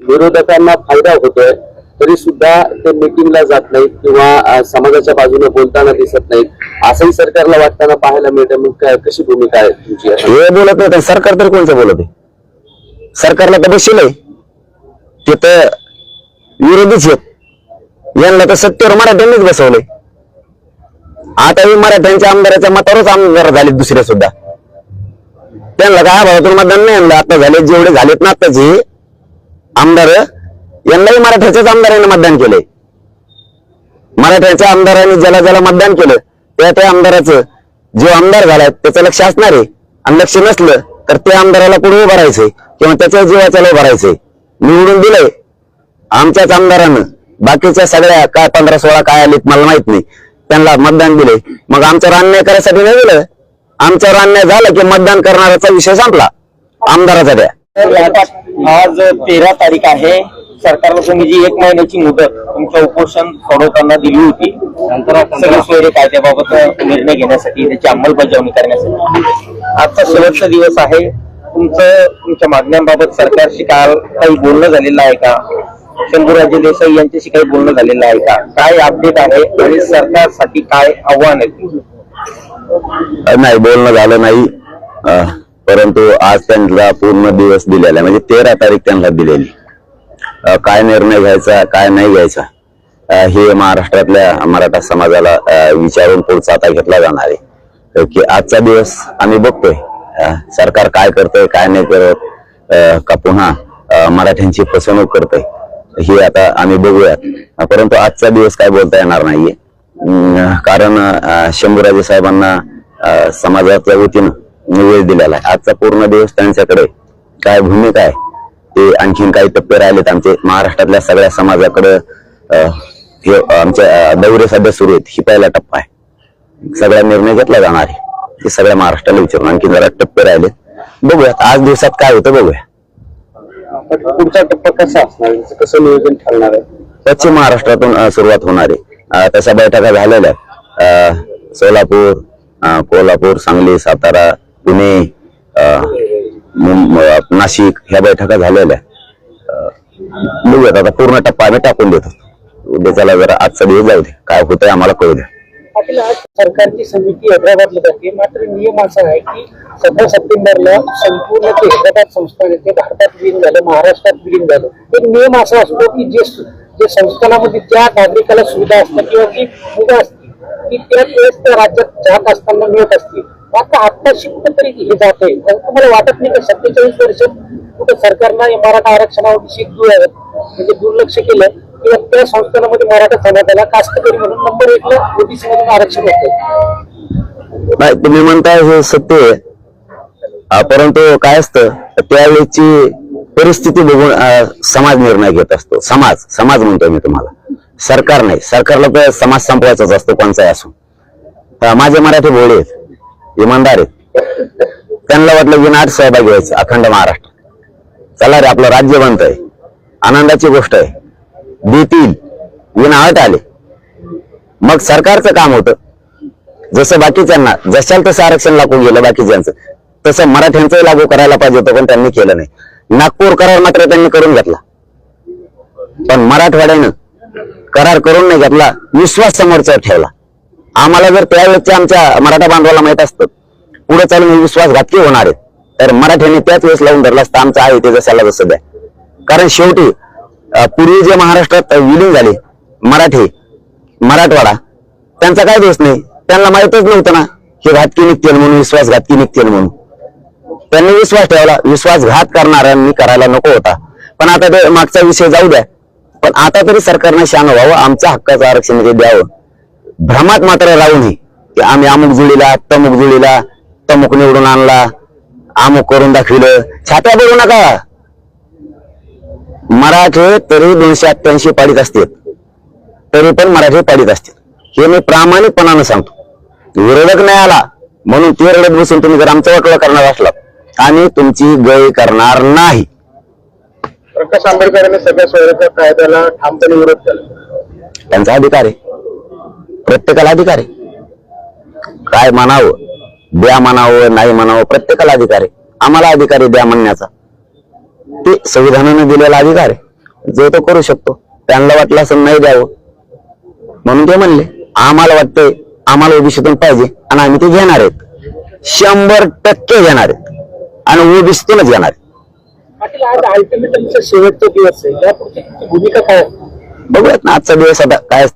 विरोधकांना फायदा होतोय तरी सुद्धा ते मिटिंगला जात नाहीत किंवा समाजाच्या बाजूने बोलताना दिसत नाहीत. असंही सरकारला वाटताना पाहायला मिळतं. मग काय कशी भूमिका आहे तुमची हे बोलत नाही तर सरकार तरी कोणतं बोलत आहे? सरकारला तर बसले तिथं विरोधीच आहेत. यांना तर सत्तेवर मराठ्यांनीच बसवलंय. आताही मराठ्यांच्या आमदाराच्या मतावरच आमदार झालेत दुसरे सुद्धा. त्यांना काय भावातून मतदान नाही आणलं. आता झाले जेवढे झालेत ना आताचे. आमदार यांनाही मराठ्याच्याच आमदारांनी मतदान केलंय मराठ्याच्या आमदारांनी ज्याला ज्याला मतदान केलं त्या त्या आमदाराचं जो आमदार झालाय त्याचं लक्ष असणार आहे. आणि लक्ष नसलं तर त्या आमदाराला पुढे उभं राहायचंय किंवा त्याच्या जीवाच्याला उभं राहायचंय. निवडून दिलंय. आमच्याच आमदारानं बाकीच्या सगळ्या काय पंधरा सोळा काय आलीत मला माहीत नाही. त्यांना मतदान दिले मग आमच्यावर अन्याय करायसाठी नाही दिलं? आमच्यावर अन्याय झाला की मतदान करणाऱ्याचा विषय संपला. आमदाराचा द्या. आज तेरा तारीख आहे. सरकारला तुम्ही जी एक महिन्याची मुदत तुमच्या उपोषण सोडवताना दिली होती सगळे सोयरे कायद्याबाबत निर्णय घेण्यासाठी त्याची अंमलबजावणी करण्यासाठी. आजचा शेवटचा दिवस आहे. तुमचं तुमच्या मागण्यांबाबत सरकारशी काल काही बोलणं झालेलं आहे का? शंभूराजे देसाई यांच्याशी काही बोलणं झालेलं आहे का? काय अपडेट आहे आणि सरकारसाठी काय आव्हान आहे? नाही बोलणं झालं नाही. परंतु आज त्यांना पूर्ण दिवस दिलेला आहे. म्हणजे तेरा तारीख त्यांना दिलेली. काय निर्णय घ्यायचा काय नाही घ्यायचा हे महाराष्ट्रातल्या मराठा समाजाला विचारून पुढचा आता घेतला जाणार आहे. की आजचा दिवस आम्ही बघतोय. सरकार काय करतंय काय नाही करत अं, का पुन्हा मराठ्यांची फसवणूक करतंय हे आता आम्ही बघूयात. परंतु आजचा दिवस काय बोलता येणार नाहीये. अं, कारण शंभूराजे साहेबांना अं, समाजाच्या वतीनं वेळ दिलेला आहे. आजचा पूर्ण दिवस त्यांच्याकडे काय भूमिका आहे? ते आणखीन काही टप्पे राहिलेत. आमचे महाराष्ट्रातल्या सगळ्या समाजाकडे हे आमच्या दौरे सध्या सुरू आहेत. ही पहिला टप्पा आहे. सगळा निर्णय घेतला जाणार आहे. ते सगळ्या महाराष्ट्राला विचारून आणखी जरा टप्पे राहिलेत. बघूयात. आज दिवसात काय होतं बघूया. पुढचा टप्पा कसा असणार? कसं नियोजन ठरणार आहे? पश्चिम महाराष्ट्रातून सुरुवात होणार आहे. तशा बैठका झालेल्या सोलापूर कोल्हापूर सांगली सातारा पुणे नाशिक ह्या बैठका झालेल्या. बघूयात आता पूर्ण टप्पा आम्ही टाकून देतो उद्याच्याला जरा आजचा दिवस जाऊ दे. काय होतंय आम्हाला कळू द्या. सरकारची समिती हैदराबादला जाते. मात्र नियम असा आहे की सतरा सप्टेंबरला संपूर्ण ते हैदराबाद संस्थान आहे ते भारतात विलीन झालं महाराष्ट्रात विलीन झालं. एक नियम असा असतो की जे जे संस्थानामध्ये त्या नागरिकाला सुविधा असतात किंवा जी मुलं असतील ती वेळेस त्या राज्यात जात असताना मिळत असतील. आता आत्ताशी कुठेतरी हे जात आहे. तुम्हाला वाटत नाही का सत्तेचाळीस वर्ष कुठं सरकारनं मराठा आरक्षणाविषयी म्हणजे दुर्लक्ष केलं. किंवा त्या संस्थानामध्ये मराठा समाजाला कास्तकरी म्हणून नंबर एकला ओबीसी मधून आरक्षण होत. नाही तुम्ही म्हणताय हे सत्य आहे. परंतु काय असतं? त्यावेळेची परिस्थिती बघून समाज निर्णय घेत असतो. समाज समाज म्हणतोय मी तुम्हाला. सरकार नाही. सरकारला तर समाज संपवायचाच असतो कोणचाही असो. माझे मराठी भोळे आहेत इमानदार आहेत. त्यांना वाटलं की नाट सहभागी व्हायचं अखंड महाराष्ट्र. चला रे आपलं राज्य आहे आनंदाची गोष्ट आहे. देतील विनाट आले. मग सरकारचं काम होतं. जसं बाकीच्यांना जशाल तसं आरक्षण लागू गेलं बाकीच्यांचं. तसं मराठ्यांचंही लागू करायला पाहिजे होतं पण त्यांनी केलं नाही. नागपूर करार मात्र त्यांनी करून घेतला. पण मराठवाड्यानं करार करून नाही घेतला विश्वास समोरचा ठेवला. आम्हाला जर त्यावेळेच्या आमच्या मराठा बांधवाला माहीत असतं पुढे चालून विश्वासघातकी होणार आहे. तर मराठ्यांनी त्याच वेळेस लावून धरला असतं आमचा आहे ते जशाला जसं द्या. कारण शेवटी पूर्वी जे महाराष्ट्रात विलीन झाले मराठी मराठवाडा त्यांचा काय दोष नाही. त्यांना माहितच नव्हतं ना हे घातकी निघतील म्हणून विश्वासघातकी निघतील म्हणून. त्यांनी विश्वास ठेवला विश्वासघात करणाऱ्यांनी करायला नको होता. पण आता ते मागचा विषय जाऊ द्या. पण आता तरी सरकारनं शान व्हावं आमच्या हक्काचं आरक्षण ते द्यावं. भ्रमात मात्र राहू नये की आम्ही अमुक जुळीला तमुक जुळीला तमुक निवडून आणला अमुक करून दाखविलं. छात्या बघू नका. मराठी तरी दोनशे अठ्ठ्याऐंशी पाडीत असतील. तरी पण मराठी पाडीत असतील. हे मी प्रामाणिकपणानं सांगतो. विरोधक नाही आला म्हणून ते रडत बसून तुम्ही जर आमचं वाटलं करणार असला आणि तुमची गय करणार नाही. प्रकाश आंबेडकरांनी सगळ्या स्वयंच्या कायद्याला ठामपणे विरोध केला. त्यांचा अधिकार आहे. प्रत्येकाला अधिकार आहे. काय म्हणावं द्या म्हणावं नाही म्हणावं प्रत्येकाला अधिकार आहे. आम्हाला अधिकार आहे द्या म्हणण्याचा. ते संविधानाने दिलेला अधिकार आहे. जो तो करू शकतो. त्यांना वाटलं असं नाही द्यावं. म्हणून ते म्हणले आम्हाला वाटतंय आम्हाला ओबीसीतून पाहिजे आणि आम्ही ते घेणार आहेत. शंभर टक्के घेणार आहेत. आणि ओबीसीतूनच घेणार पाटील आज अल्टिमेटमचा शेवटचा दिवस आहे. यापुढची भूमिका काय? बघूयात ना आजचा दिवस आता काय